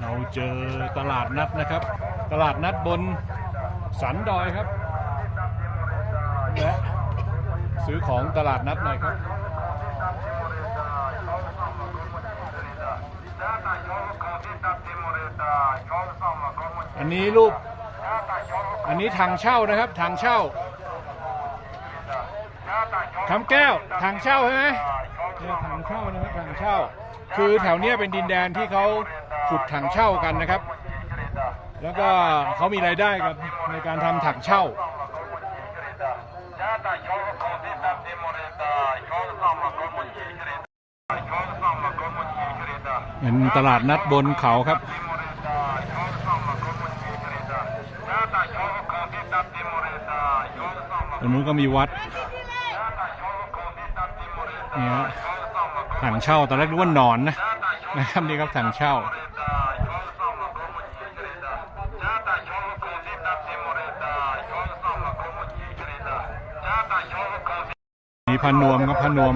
เราเจอตลาดนัดนะครับ ตลาดนัดบนสันดอยครับและซื้อของตลาดนัดหน่อยครับอันนี้รูป อันนี้ทางเช่านะครับ ทางเช่าคำแก้วทางเช่าใช่ไหมเนี่ยทางเช่านะครับทางเช่า คือแถวเนี้ยเป็นดินแดนที่เขา ขุดถังเช่ากันนะครับ แล้วก็เขามีรายได้กับในการทำถังเช่า เป็นตลาดนัดบนเขาครับตรงนู้นก็มีวัดนี่ฮะถังเช่าตอนแรกนึกว่าหนอนนะนะครับนี่ครับถังเช่า มีพนวมครับพนวม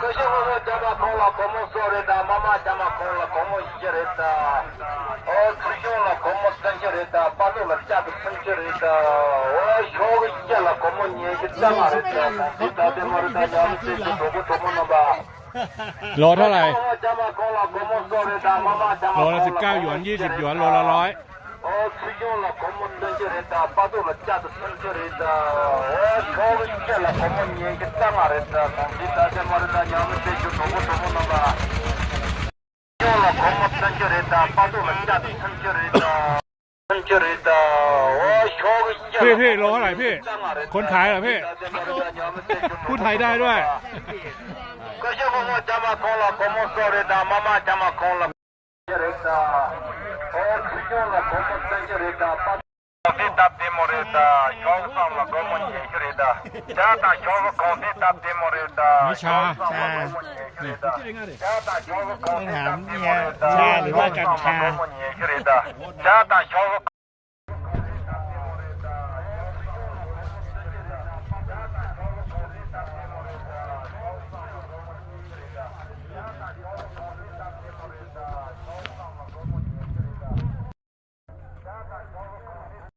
Kışımızı cama kola komu soreda, mama cama kola komu yiyereda. O kışımla komu sancıreda, padula çadı sancıreda. O şoğu yiyela komu niyeci damareda. Sita demareda yamsı çoğu tomuna ba. โลเท่าไหร่ Cama kola komu soreda, mama cama โลละสิบเก้าหยวนยี่สิบหยวน โลละร้อย O, sillón la común de Yereta, Padu la chat, Sancherita, O, Kovikia la común y en que están areta, Mondita de Marita, ya me sé yo, no voto mundo va. Sillón la común Sancherita, Padu la chat, Sancherita, Sancherita, O, Kovikia. พี่พี่โลเท่าไหร่พี่ คนขายเหรอพี่ พูดไทยได้ด้วย ก็เชื่อว่าจะมาคงละคงมุสโซเรดามามาจะมาคงละเรดา ชา ชา Çata şov ต้อง kofi ถาม tap เนี่ย demoreda. ชาหรือว่ากัญชา Çata şov